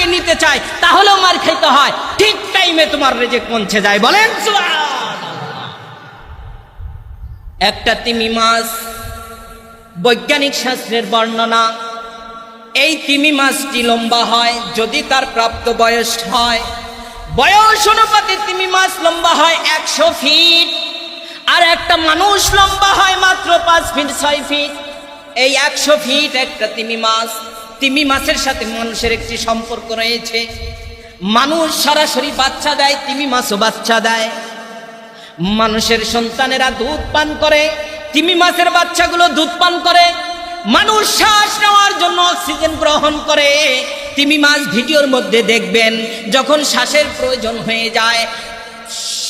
টাইমটাকে নিতে চায়, তাহলেও মার খাইতে হয়। ঠিক টাইমে তোমার রেজেক পৌঁছে যায়, বলেন? একটা তিমি মাছ, বৈজ্ঞানিক শাস্ত্রের বর্ণনা, এই তিমি মাছটি লম্বা হয়, যদি তার প্রাপ্ত বয়স হয়, বয়স অনুপাতে তিমি মাছ লম্বা হয় একশো ফিট আর একটা মানুষ লম্বা হয় মাত্র পাঁচ ফিট ছয় ফিট এই একশো ফিট একটা তিমি মাছ। তিমি মাছের সাথে মানুষের একটি সম্পর্ক রয়েছে। মানুষ সরাসরি বাচ্চা দেয়, তিমি মাছও বাচ্চা দেয়। মানুষের সন্তানেরা দুধ পান করে, তিমি মাছের বাচ্চাগুলো দুধ পান করে। মানুষ শ্বাস নেওয়ার জন্য অক্সিজেন গ্রহণ করে। তিমি মাছ ভিডিওর মধ্যে দেখবেন, যখন শ্বাসের প্রয়োজন হয়ে যায়,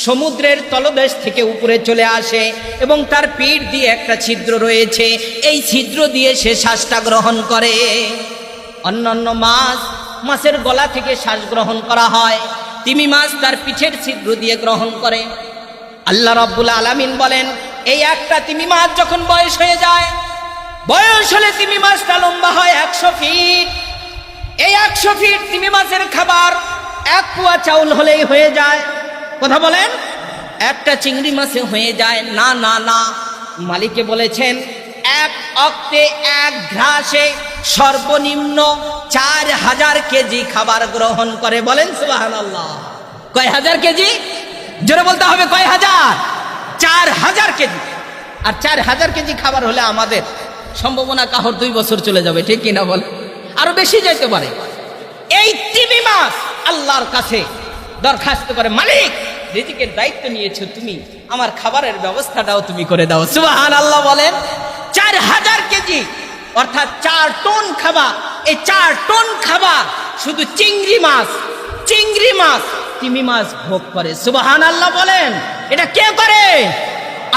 সমুদ্রের তলদেশ থেকে উপরে চলে আসে এবং তার পিঠ দিয়ে একটা ছিদ্র রয়েছে। এই ছিদ্র দিয়ে সে শ্বাসটা গ্রহণ করে। অন্যান্য মাছ, মাছের গলা থেকে শ্বাস গ্রহণ করা হয়। তিমি মাছ তার পিঠের ছিদ্র দিয়ে গ্রহণ করে। আল্লাহ রব্বুল আলামিন বলেন, এই একটা তিমি মাছ যখন বয়স হয়ে যায়, বয়স হলে তিমি মাছটা লম্বা হয় একশো ফিট। এই একশো ফিট তিমি মাছের খাবার এক পোয়া চাউল হলেই হয়ে যায়। কথা বলেন? একটা চিংড়ি মাছে হয়ে যায়, না না না। মালিকে বলেছেন এক অক্তে এক ঘাসে সর্বনিম্ন চার হাজার কেজি খাবার গ্রহণ করে বলেন সুবাহান কয় হাজার কেজি? জোরে বলতে হবে কয় হাজার? চার হাজার কেজি। আর চার হাজার কেজি খাবার হলে আমাদের সম্ভাবনা কাহর দুই বছর চলে যাবে, ঠিক কিনা বলে? আরও বেশি যেতে পারে। এই তিমি মাস আল্লাহর কাছে দরখাস্ত করে, মালিক, রিজিকের দায়িত্ব নিয়েছো তুমি, আমার খাবারের ব্যবস্থাটাও তুমি করে দাও। সুবাহান আল্লাহ বলেন চার হাজার কেজি, অর্থাৎ চার টন খাবার এই চার টন খাবার শুধু চিংড়ি মাছ চিংড়ি মাছ, তিমি মাছ ভোগ করে। সুবাহান আল্লাহ বলেন, এটা কে করে?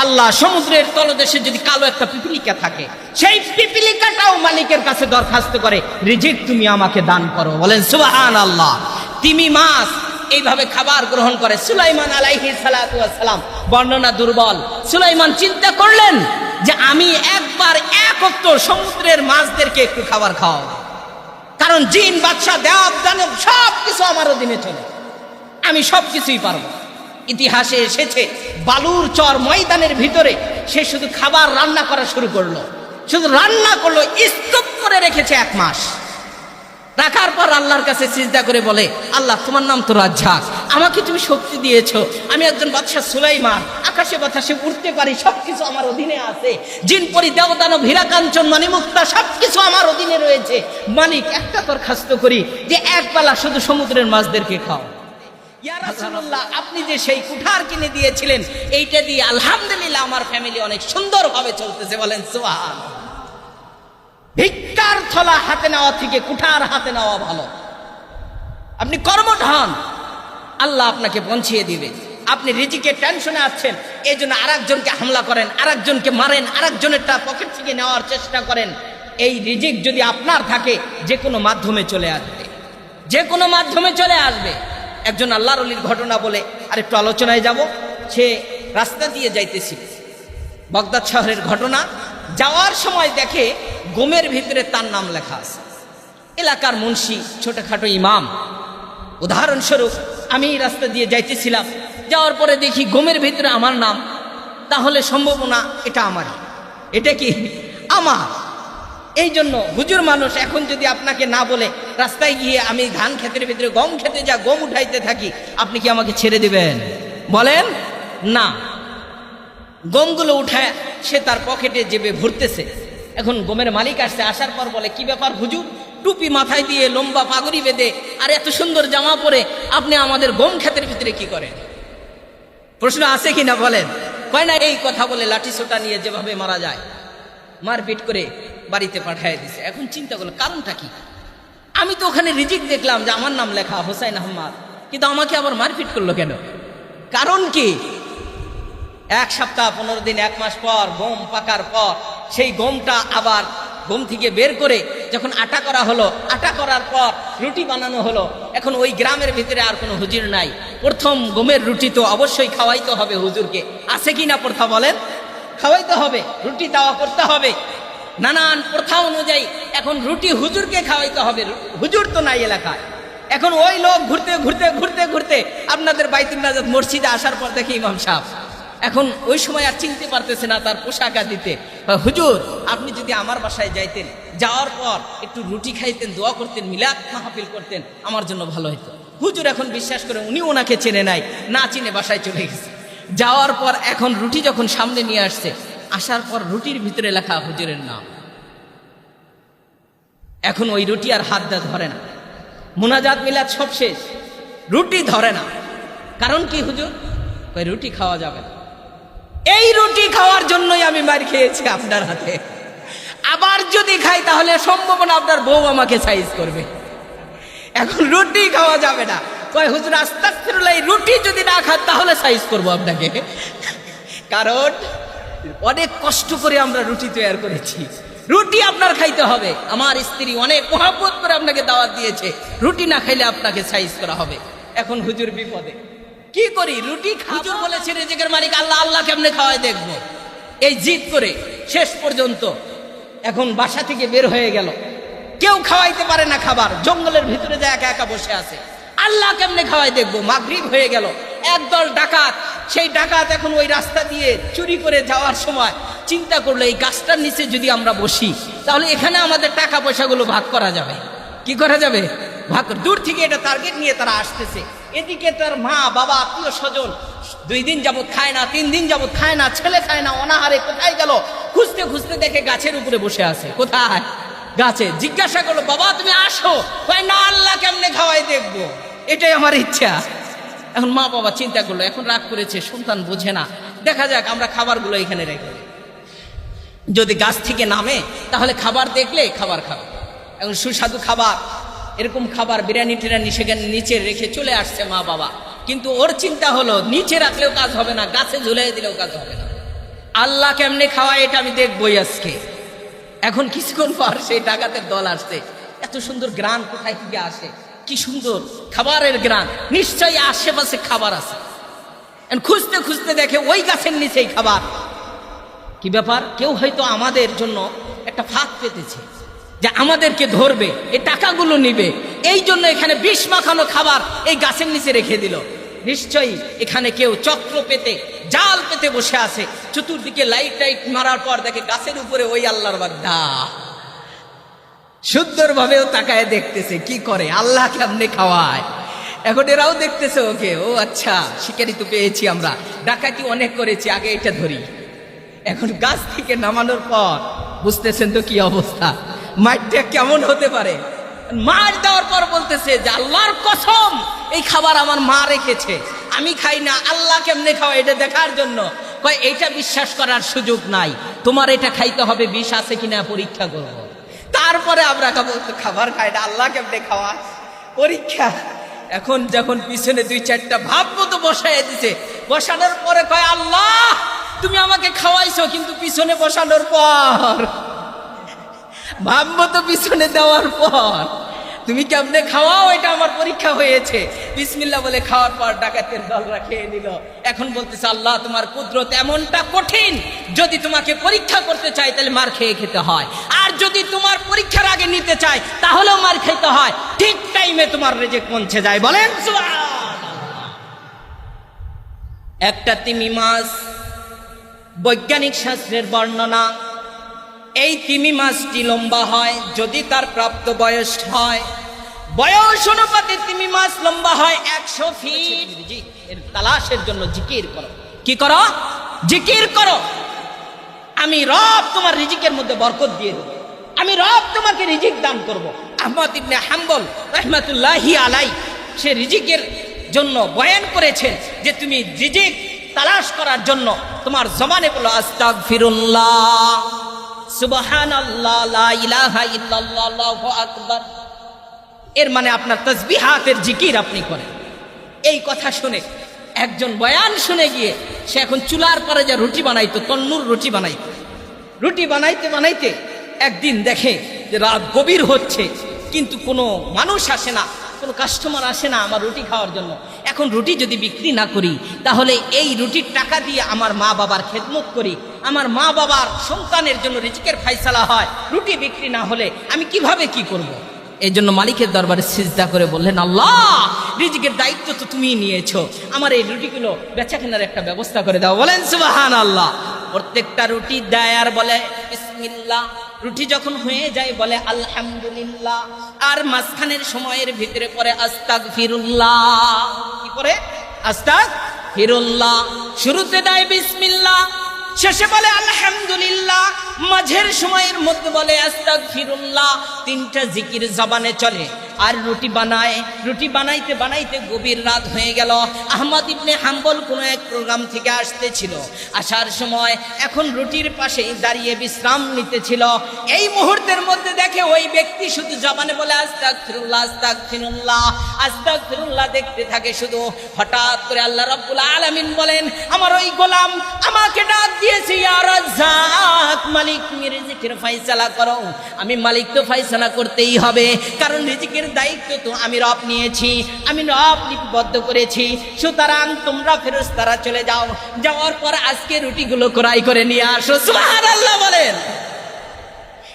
আল্লাহ সমুদ্রের তলদেশে যদি কালো একটা পিপিলিকা থাকে, সেই পিপিলিকাটাও মালিকের কাছে দরখাস্ত করে, রিজিক তুমি আমাকে দান করো। বলেন সুবাহান আল্লাহ তিমি মাছ এইভাবে খাবার গ্রহণ করে। সুলাইমান আলাইহি সালাম বর্ণনা দুর্বল। সুলাইমান চিন্তা করলেন যে আমি একবার এক অক্ত সমুদ্রের মাছদেরকে একটু খাবার খাওয়াবো। কারণ জিন, বাদশাহ, দেওয়াব, দানব সব কিছু আমার অধীনে চলে। আমি সব কিছুই পারব। ইতিহাসে এসেছে, বালুর চর ময়দানের ভিতরে সে শুধু খাবার রান্না করা শুরু করল। শুধু রান্না করল, স্তূপ করে রেখেছে এক মাস। রাখার পর আল্লাহর কাছে চিন্তা করে বলে, আল্লাহ, তোমার নাম তো রাজ্জাক। আমাকে তুমি শক্তি দিয়েছ। আমি একজন বাদশাহ সুলাইমান। আকাশে বাতাসে উঠতে পারি, সবকিছু আমার অধীনে আছে। জিন পরি, দেবদানব, হীরাকাঞ্চন, মানিমুক্তা, সবকিছু আমার অধীনে রয়েছে। মালিক, একটা দরখাস্ত করি যে এক বেলা শুধু সমুদ্রের মাছদেরকে খাও। আপনি যে সেই কুঠার কিনে দিয়েছিলেন, এইটা দিয়ে আলহামদুলিল্লাহ আমার ফ্যামিলি অনেক সুন্দরভাবে চলতেছে বলেন সুবহান ভিক্ষার থলা হাতে নেওয়া থেকে কুঠার হাতে নেওয়া ভালো। আপনি কর্মঠ হন আল্লাহ আপনাকে পৌঁছিয়ে দিবে। আপনি রিজিকে টেনশনে আছেন এই জন্য আরেকজনকে হামলা করেন, আরেকজনকে মারেন, আরেকজনেরটা পকেট থেকে নেওয়ার চেষ্টা করেন। এই রিজিক যদি আপনার থাকে, যে কোনো মাধ্যমে চলে আসবে। যে কোনো মাধ্যমে চলে আসবে। একজন আল্লাহর অলির ঘটনা বলে আর একটু আলোচনায় যাব। সে রাস্তা দিয়ে যাইতেছিল। বগদাদ শহরের ঘটনা যাওয়ার সময় দেখে গোমের ভিতরে তার নাম লেখা আছে। এলাকার মুন্সি, ছোটখাটো ইমাম। উদাহরণস্বরূপ, আমি এই রাস্তা দিয়ে যাইতেছিলাম, যাওয়ার পরে দেখি গোমের ভিতরে আমার নাম। তাহলে সম্ভাবনা এটা আমার এটা কি আমার? এই জন্য হুজুর মানুষ এখন যদি আপনাকে না বলে, রাস্তায় গিয়ে আমি ধান ক্ষেতের ভিতরে গম খেতে যা, গম উঠাইতে থাকি, আপনি কি আমাকে ছেড়ে দিবেন? বলেন, না। গমগুলো উঠায় সে তার পকেটে জেবে ভরতেছে। এখন গমের মালিক আসছে, আসার পর বলে, কি ব্যাপার হুজুর? টুপি মাথায় দিয়ে লম্বা পাগড়ি বেঁধে আর এত সুন্দর জামা পরে আপনি আমাদের গম ক্ষেতের ভিতরে কি করেন? প্রশ্ন আছে কি না বলেন? কয় না, এই কথা বলে লাঠি সোটা নিয়ে যেভাবে মারা যায়, মারপিট করে বাড়িতে পাঠায় দিছে। এখন চিন্তা করল, কারণটা কি? আমি তো ওখানে রিজিক দেখলাম যে আমার নাম লেখা হোসাইন আহমদ, কিন্তু আমাকে আবার মারপিট করল কেন? কারণ কি? এক সপ্তাহ, পনেরো দিন, এক মাস পর, গম পাকার পর, সেই গমটা আবার গম থেকে বের করে যখন আটা করা হলো, আটা করার পর রুটি বানানো হলো, এখন ওই গ্রামের ভিতরে আর কোনো হুজুর নাই। প্রথম গমের রুটি তো অবশ্যই খাওয়াইতে হবে হুজুরকে। আছে কি না প্রথা বলেন? খাওয়াইতে হবে, রুটি দেওয়া করতে হবে। নানান প্রথা অনুযায়ী এখন রুটি হুজুরকে খাওয়াইতে হবে। হুজুর তো নাই এলাকায়। এখন ওই লোক ঘুরতে ঘুরতে ঘুরতে ঘুরতে আপনাদের বাইতুল নাজাত মসজিদে আসার পর দেখে ইমাম সাহেব। এখন ওই সময় আর চিনতে পারতেছে না তার পোশাক দিতে। হুজুর, আপনি যদি আমার বাসায় যাইতেন, যাওয়ার পর একটু রুটি খাইতেন, দোয়া করতেন, মিলাদ মাহফিল করতেন, আমার জন্য ভালো হতো হুজুর এখন বিশ্বাস করে উনি ওনাকে চেনে নাই, না চিনে বাসায় চলে গেছে। যাওয়ার পর এখন রুটি যখন সামনে নিয়ে আসছে, আসার পর রুটির ভিতরে লেখা হুজুরের নাম। এখন ওই রুটি আর হাত দা ধরে না। মোনাজাত মিলাদ সব শেষ, রুটি ধরে না। কারণ কি হুজুর? ওই রুটি খাওয়া যাবে না। এই রুটি খাওয়ার জন্যই আমি মার খেয়েছি আপনার হাতে। আবার যদি খাই, তাহলে সম্ভাবনা আপনার বউ আমাকে সাইজ করবে। এখন রুটি খাওয়া যাবে না। কয়, হুজুর, আস্তাগফিরুল্লাহ, এই রুটি যদি না খান, তাহলে সাইজ করব আপনাকে। কারণ অনেক কষ্ট করে আমরা রুটি তৈরি করেছি। রুটি আপনার খাইতে হবে। আমার স্ত্রী অনেক মহাব্বত করে আপনাকে দাওয়াত দিয়েছে। রুটি না খাইলে আপনাকে সাইজ করা হবে। এখন হুজুর বিপদে। কি করি? রুটি হুজুর বলেছে রেজেকের মালিক আল্লাহ আল্লাহ কেমনে খাওয়াই দেখব? এই জিদ করে শেষ পর্যন্ত এখন বাসা থেকে বের হয়ে গেল। কেউ খাওয়াইতে পারে না খাবার, জঙ্গলের ভিতরে যায় একা একা বসে আছে। আল্লাহ কেমনে খাওয়াই দেখব? মাগরিব হয়ে গেল। একদল ডাকাত, সেই ডাকাত এখন ওই রাস্তা দিয়ে চুরি করে যাওয়ার সময় চিন্তা করল, এই গাছটার নিচে যদি আমরা বসি, তাহলে এখানে আমাদের টাকা পয়সাগুলো ভাগ করা যাবে। কি করা যাবে? ভাগ দূর থেকে এটা টার্গেট নিয়ে তারা আসতেছে। এদিকে তার মা, বাবা, আত্মীয় স্বজন দুই দিন যাবত খায় না, তিন দিন যাবত খায় না, ছেলে খায় না, অনাহারে কোথায় গেল? খুঁজতে খুঁজতে দেখে গাছের উপরে বসে আছে। কোথায়? গাছে। জিজ্ঞাসা করল, বাবা, তুমি আসো? না, আল্লাহ কেমনে খাওয়াই দেখব? এটাই আমার ইচ্ছা। এখন মা, বাবা চিন্তা করল, এখন রাগ করেছে, সন্তান বোঝে না। দেখা যাক, আমরা খাবারগুলো এখানে রেখে। যদি গাছ থেকে নামে, তাহলে খাবার দেখলে খাবার খাবে। এখন সুস্বাদু খাবার। এরকম খাবার বিরিয়ানি টিরানি সেখানে নিচে রেখে চলে আসছে মা বাবা। কিন্তু ওর চিন্তা হলো, নিচে রাখলেও কাজ হবে না, গাছে ঝুলাই দিলেও কাজ হবে না। আল্লাহ কেমনে খাওয়ায় এটা আমি দেখবই আজকে। এখন কিছুক্ষণ পর সেই ডাকাতের দল আসছে। এত সুন্দর গ্রান কোথায় থেকে আসে? কি সুন্দর খাবারের গ্রান নিশ্চয়ই আশেপাশে খাবার আছে। খুঁজতে খুঁজতে দেখে ওই গাছের নিচেই খাবার। কি ব্যাপার? কেউ হয়তো আমাদের জন্য একটা ফাঁক পেতেছে। যে আমাদেরকে ধরবে, এই টাকাগুলো নিবে। এই জন্য এখানে বিষ মাখানো খাবার এই গাছের নিচে রেখে দিল। নিশ্চয়ই এখানে কেউ চক্র পেতে, জাল পেতে বসে আছে। চতুর্দিকে লাইট টাইট মারার পর দেখে গাছের উপরে ওই আল্লাহর বাগদা সুন্দরভাবেও তাকায় দেখতেছে, কি করে? আল্লাহ কেমনে খাওয়ায়? এখন এরাও দেখতেছে ওকে, ও আচ্ছা শিকারি তো পেয়েছি আমরা। ডাকাতি অনেক করেছি, আগে এটা ধরি। এখন গাছ থেকে নামানোর পর বুঝতেছেন তো কি অবস্থা? মাঠটা কেমন হতে পারে? মার দেওয়ার পর বলতেছে যে, আল্লাহর কসম, এই খাবার আমার মা রেখেছে। আমি খাই না, আল্লাহ কেমনে খাওয়া এটা দেখার জন্য? কয়, এইটা বিশ্বাস করার সুযোগ নাই। তোমার এটা খাইতে হবে, বিষ আছে কিনা পরীক্ষা করব। তারপরে আমরা খাব খাবার খাই না, আল্লাহ কেমনে খাওয়া পরীক্ষা। এখন যখন পিছনে দুই চারটা ভাব মতো বসাই দিছে, বসানোর পরে কয়, আল্লাহ, তুমি আমাকে খাওয়াইছো, কিন্তু পিছনে বসানোর পর ভাব তো পিছনে দেওয়ার পর। তুমি কেমনে খাওয়াও? এটা আমার পরীক্ষা হয়েছে। বিসমিল্লা বলে খাওয়ার পর ডাকাতের দলরা খেয়ে নিল। এখন বলতেছে, আল্লাহ, তোমার কুদরত এমনটা কঠিন। যদি তোমাকে পরীক্ষা করতে চাই তাহলে মার খেয়ে খেতে হয়। আর যদি তোমার পরীক্ষার আগে নিতে চাই তাহলেও মার খেতে হয়। ঠিক টাইমে তোমার রেজেক পৌঁছে যায়। বলেন। একটা তিমি মাছ বৈজ্ঞানিক শাস্ত্রের বর্ণনা এই তিমি মাছটি লম্বা হয় যদি তার প্রাপ্ত বয়স হয়। বয়স অনুপাতে তিমি মাছ লম্বা হয় একশো ফিট। এর তালাশের জন্য জিকির করো। কি করো? জিকির করো। আমি রব তোমার রিজিকের মধ্যে বরকত দিয়ে দেবো। আমি রব তোমাকে রিজিক দান করব। আহমদ ইবনে হাম্বল রহমাতুল্লাহি আলাই সে রিজিকের জন্য বয়ান করেছেন যে তুমি রিজিক তালাশ করার জন্য তোমার জমানে বলো আস্তাগ ফিরুল্লাহ এর মানে আপনার তসবিহাতের জিকির আপনি করেন। এই কথা শুনে একজন বয়ান শুনে গিয়ে সে এখন চুলার পরে যা রুটি বানাইতো, তন্নুর রুটি বানাইতো। রুটি বানাইতে বানাইতে একদিন দেখে যে রাত গভীর হচ্ছে, কিন্তু কোনো মানুষ আসে না, কোনো কাস্টমার আসে না আমার রুটি খাওয়ার জন্য। এখন রুটি যদি বিক্রি না করি, তাহলে এই রুটির টাকা দিয়ে আমার মা বাবার খেদমত করি আমার মা বাবার সন্তানের জন্য রিজিকের ফাইসালা হয়, রুটি বিক্রি না হলে আমি কীভাবে কি করব। এই জন্য মালিকের দরবারে সিজদা করে বললেন, আল্লাহ, রিজিকের দায়িত্ব তো তুমি নিয়েছো। আমার এই রুটিগুলো বেচা কেনার একটা ব্যবস্থা করে দাও। বলেন সুবাহান আল্লাহ প্রত্যেকটা রুটি দেয় আর বলে, বিসমিল্লাহ। রুটি যখন হয়ে যায় বলে, আলহামদুলিল্লাহ। আর মাঝখানের সময়ের ভিতরে পরে আস্তাক ফিরুল্লাহ কি করে আস্তাক ফিরুল্লাহ শুরুতে দেয়, বিসমিল্লাহ। শেষে বলে আলহামদুলিল্লাহ। মাঝের সময়ের মধ্যে বলে আস্তাক ফিরুল্লাহ তিনটা জিকির জবানে চলে। আর রুটি বানায়। রুটি বানাইতে বানাইতে গভীর রাত হয়ে গেল। আহমদ ইবনে হাম্বল কোনো এক প্রোগ্রাম থেকে আসতেছিল। আসার সময় এখন রুটির পাশেই দাঁড়িয়ে বিশ্রাম নিতেছিল। এই মুহূর্তের মধ্যে দেখে ওই ব্যক্তি শুধু জবানে বলে আস্তাক ফিরুল্লাহ আস্তাক ফিরুল্লাহ আস্তাক ফিরুল্লাহ দেখতে থাকে শুধু। হঠাৎ করে আল্লাহ রব্বুল আলামিন বলেন, আমার ওই গোলাম আমাকে ডাক দিয়েছে মালিক, তুমি রিজিকের ফাইসালা করো। আমি মালিক তো ফাইসালা করতেই হবে, কারণ রিজিকের দায়িত্ব তো আমি রব নিয়েছি, আমি রব লিপিবদ্ধ করেছি। সুতরাং তোমরা ফেরস্তারা চলে যাও, যাওয়ার পর আজকে রুটিগুলো ক্রয় করে নিয়ে আসো। সুবহানাল্লাহ বলেন।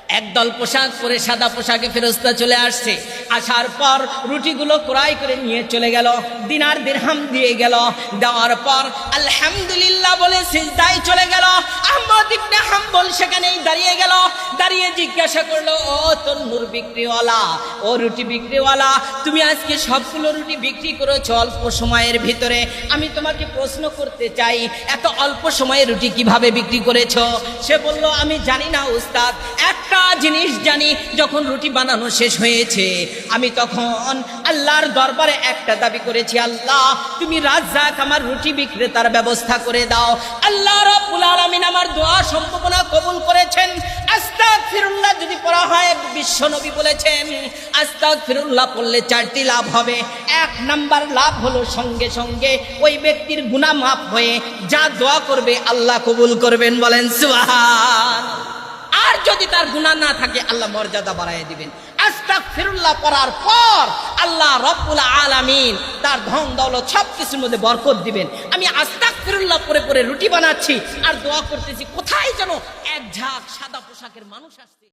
একদল পোশাক পরে সাদা পোশাকে ফেরস্তা চলে আসছে। আসার পর রুটিগুলো ক্রয় করে নিয়ে চলে গেল, দিনার দিরহাম দিয়ে গেল। দেওয়ার পর আলহামদুলিল্লাহ বলে সিজদায় চলে গেল। আহমদ ইবনে হাম্বল সেখানেই দাঁড়িয়ে গেল। দাঁড়িয়ে জিজ্ঞাসা করল, ও তোর নূর বিক্রিওয়ালা, ও রুটি বিক্রিওয়ালা, তুমি আজকে সবগুলো রুটি বিক্রি করেছ অল্প সময়ের ভিতরে? আমি তোমাকে প্রশ্ন করতে চাই, এত অল্প সময়ে রুটি কীভাবে বিক্রি করেছ? সে বলল, আমি জানি না, উস্তাদ। একটা জিনিস জানি, যখন রুটি বানানো শেষ হয়েছে, আমি তখন আল্লাহর দরবারে একটা দাবি করেছি, আল্লাহ, তুমি রাজ্জাক আমার রুটি বিক্রেতার ব্যবস্থা করে দাও। আল্লাহ রব্বুল আলামিন আমার দোয়া সম্ভাবনা কবুল করেছেন। আস্তাগফিরুল্লাহ যদি পড়া হয়, বিশ্ব নবী বলেছেন, আস্তাগফিরুল্লাহ পড়লে চারটি লাভ হবে। এক নাম্বার লাভ হলো সঙ্গে সঙ্গে ওই ব্যক্তির গুনাহ মাফ হয়ে যা দোয়া করবে, আল্লাহ কবুল করবেন, বলেন সুবহান আর যদি তার গুণা না থাকে, আল্লাহ মর্যাদা বাড়াই দিবেন। আস্তাক ফিরুল্লাহ পড়ার পর আল্লাহ রব্বুল আলামিন তার ধন, দৌলত সব কিছুর মধ্যে বরকত দিবেন। আমি আস্তাক ফিরুল্লাহ পরে পরে রুটি বানাচ্ছি আর দোয়া করতেছি, কোথায় যেন এক ঝাঁক সাদা পোশাকের মানুষ আসছে।